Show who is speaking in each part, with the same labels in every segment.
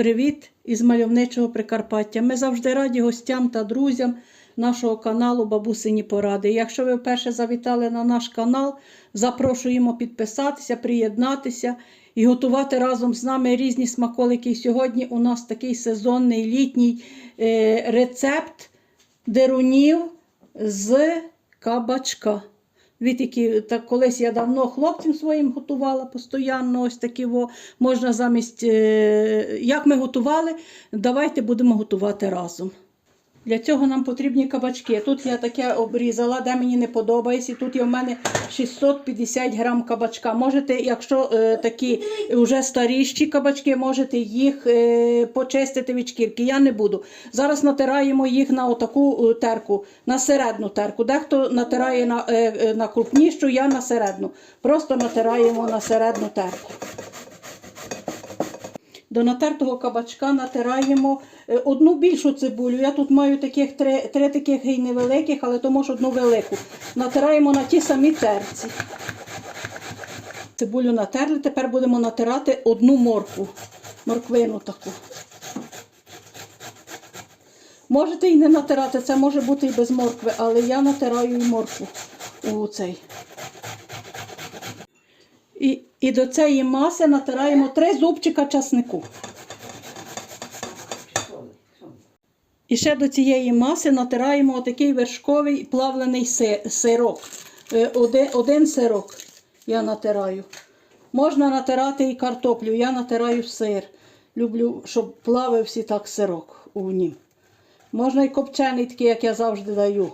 Speaker 1: Привіт із мальовничого Прикарпаття. Ми завжди раді гостям та друзям нашого каналу Бабусині Поради. Якщо ви вперше завітали на наш канал, запрошуємо підписатися, приєднатися і готувати разом з нами різні смаколики. Сьогодні у нас такий сезонний літній е, рецепт дерунів з кабачка. Від які так колись я давно хлопцям своїм готувала постійно, ось такі во, можна замість, е, як ми готували, давайте будемо готувати разом. Для цього нам потрібні кабачки. Тут я таке обрізала, де мені не подобається. Тут є в мене 650 грам кабачка. Можете, якщо е, такі вже старіші кабачки, можете їх е, почистити від шкірки. Я не буду. Зараз натираємо їх на отаку е, терку, на середну терку. Дехто натирає на, е, е, на крупнішу, я на середну. Просто натираємо на середну терку. До натертого кабачка натираємо одну більшу цибулю. Я тут маю таких три, три таких і невеликих, але то може одну велику. Натираємо на ті самі терці. Цибулю натерли, тепер будемо натирати одну моркву, морквину таку. Можете і не натирати, це може бути і без моркви, але я натираю і моркву у цей. І, і до цієї маси натираємо три зубчика часнику. І ще до цієї маси натираємо отакий вершковий плавлений сирок. Е, Один, сирок я натираю. Можна натирати і картоплю, я натираю сир. Люблю, щоб плавився так сирок у нім. Можна і копчений, такий, як я завжди даю.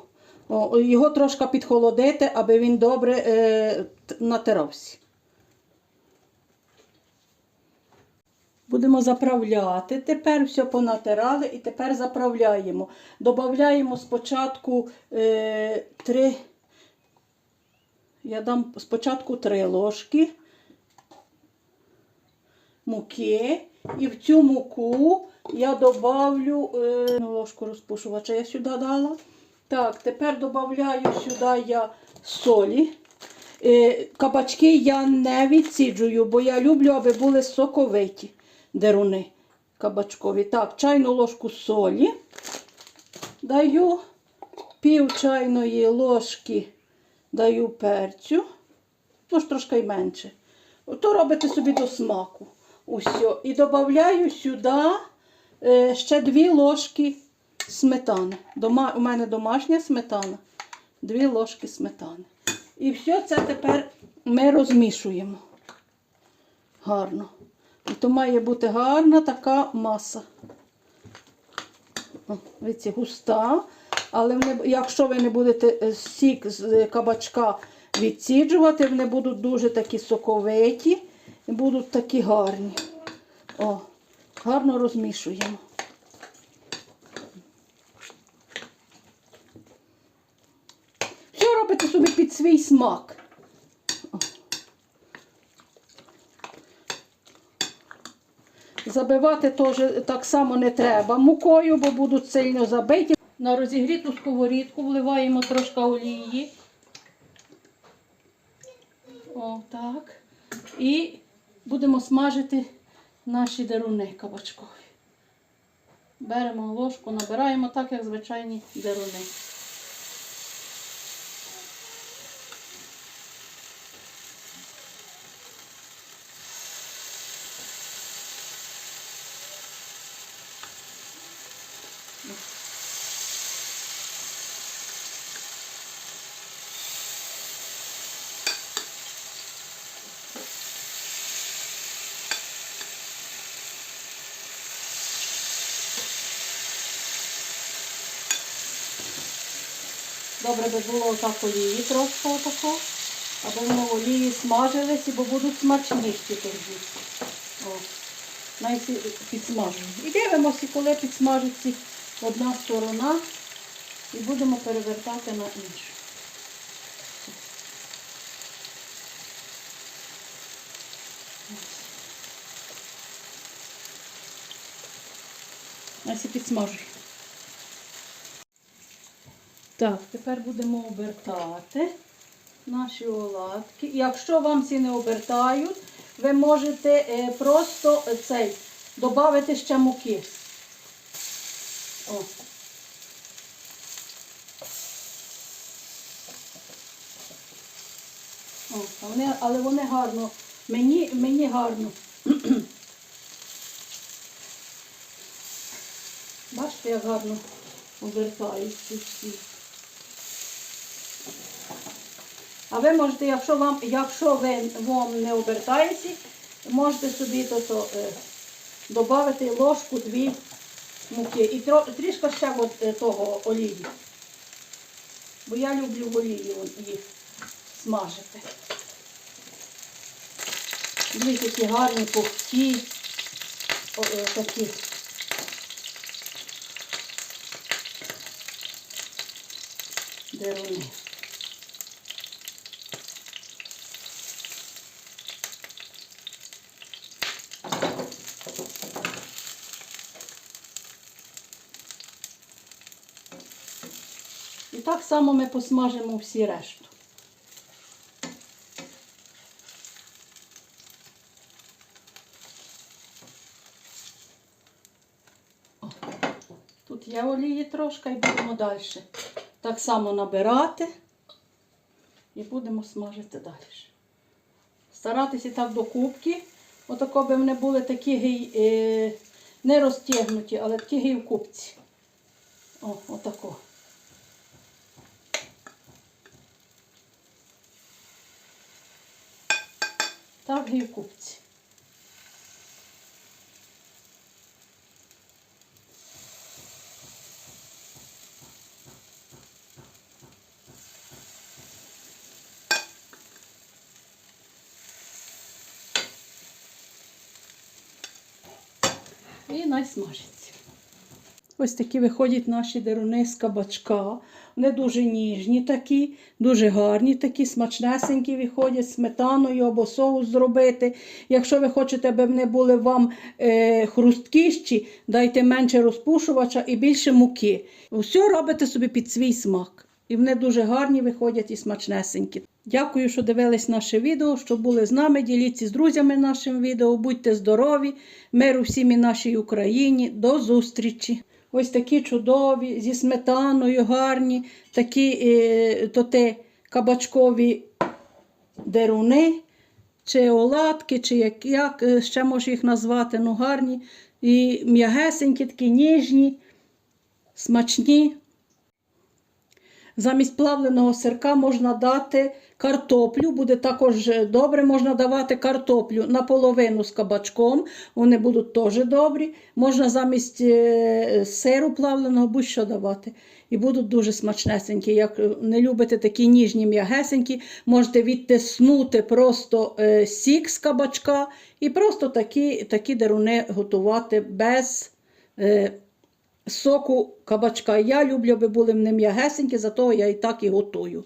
Speaker 1: Його трошки підхолодити, аби він добре е, натирався. Будемо заправляти. Тепер все понатирали і тепер заправляємо. Добавляємо спочатку е, 3, я дам спочатку 3 ложки муки. І в цю муку я добавлю е, ложку розпушувача я сюди дала. Так, тепер додаю сюди я солі. Е, Кабачки я не відсіджую, бо я люблю, аби були соковиті деруни кабачкові. Так, чайну ложку солі даю, пів чайної ложки даю перцю, може трошки й менше. То робите собі до смаку. Усьо. І додаю сюди е, ще дві ложки сметани. Дома, у мене домашня сметана. Дві ложки сметани. І все це тепер ми розмішуємо. Гарно. І то має бути гарна така маса. Дивіться, густа. Але якщо ви не будете е, сік з е, кабачка відсіджувати, вони будуть дуже такі соковиті і будуть такі гарні. О, гарно розмішуємо. Все робите собі під свій смак. Забивати теж так само не треба мукою, бо будуть сильно забиті. На розігріту сковорідку вливаємо трошки олії. О, так. І будемо смажити наші деруни кабачкові. Беремо ложку, набираємо так, як звичайні деруни. Добре би було отак олії трошки отако, аби в олії смажилися, бо будуть смачніші тоді. О, навіть підсмажені. І дивимося, коли підсмажиться одна сторона, і будемо перевертати на іншу. Ось і підсмажую. Так, тепер будемо обертати наші оладки. Якщо вам ці не обертають, ви можете е, просто цей додати ще муки. О. О, вони, але вони гарно. Мені, мені гарно. Бачите, як гарно обертаються всі. А ви можете, якщо вам, якщо ви вам не обертаєте, можете собі то, то, е, додати ложку дві муки. І тро, трішки ще от, е, того олії. Бо я люблю в олії їх смажити. Дві такі гарні пухті, о, е, такі. Деруни. Так само ми посмажимо всі решту. Тут є олії трошки і будемо далі. Так само набирати і будемо смажити далі. Старатися так до кубки. Отако би вони були такі гей, е, не розтягнуті, але такі гей в кубці. О, отако. Так і в купці. І найсмажиться. Ось такі виходять наші деруни з кабачка. Вони дуже ніжні такі, дуже гарні, такі, смачнесенькі виходять, сметаною або соус зробити. Якщо ви хочете, аби вони були вам е, хрусткіші, дайте менше розпушувача і більше муки. Все робите собі під свій смак. І вони дуже гарні виходять і смачнесенькі. Дякую, що дивились наше відео, що були з нами. Діліться з друзями нашим відео. Будьте здорові, миру всім і нашій Україні. До зустрічі! Ось такі чудові, зі сметаною, гарні, такі е, то те, кабачкові деруни, чи оладки, чи як, як е, ще можу їх назвати, ну гарні. І м'ягесенькі, такі ніжні, смачні. Замість плавленого сирка можна дати картоплю, буде також добре. Можна давати картоплю наполовину з кабачком, вони будуть теж добрі. Можна замість е, сиру плавленого будь-що давати. І будуть дуже смачнесенькі. Як не любите такі ніжні м'ягесенькі, можете відтиснути просто е, сік з кабачка і просто такі, такі деруни готувати без. Соку кабачка. Я люблю, аби були вони м'ягесенькі, зато я і так і готую.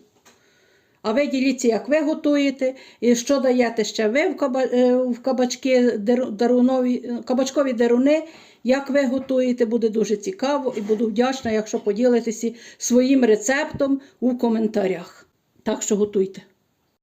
Speaker 1: А ви діліться, як ви готуєте, і що даєте ще ви в, е, кабачки, дерунові, е, кабачкові деруни, як ви готуєте, буде дуже цікаво і буду вдячна, якщо поділитеся своїм рецептом у коментарях. Так що готуйте.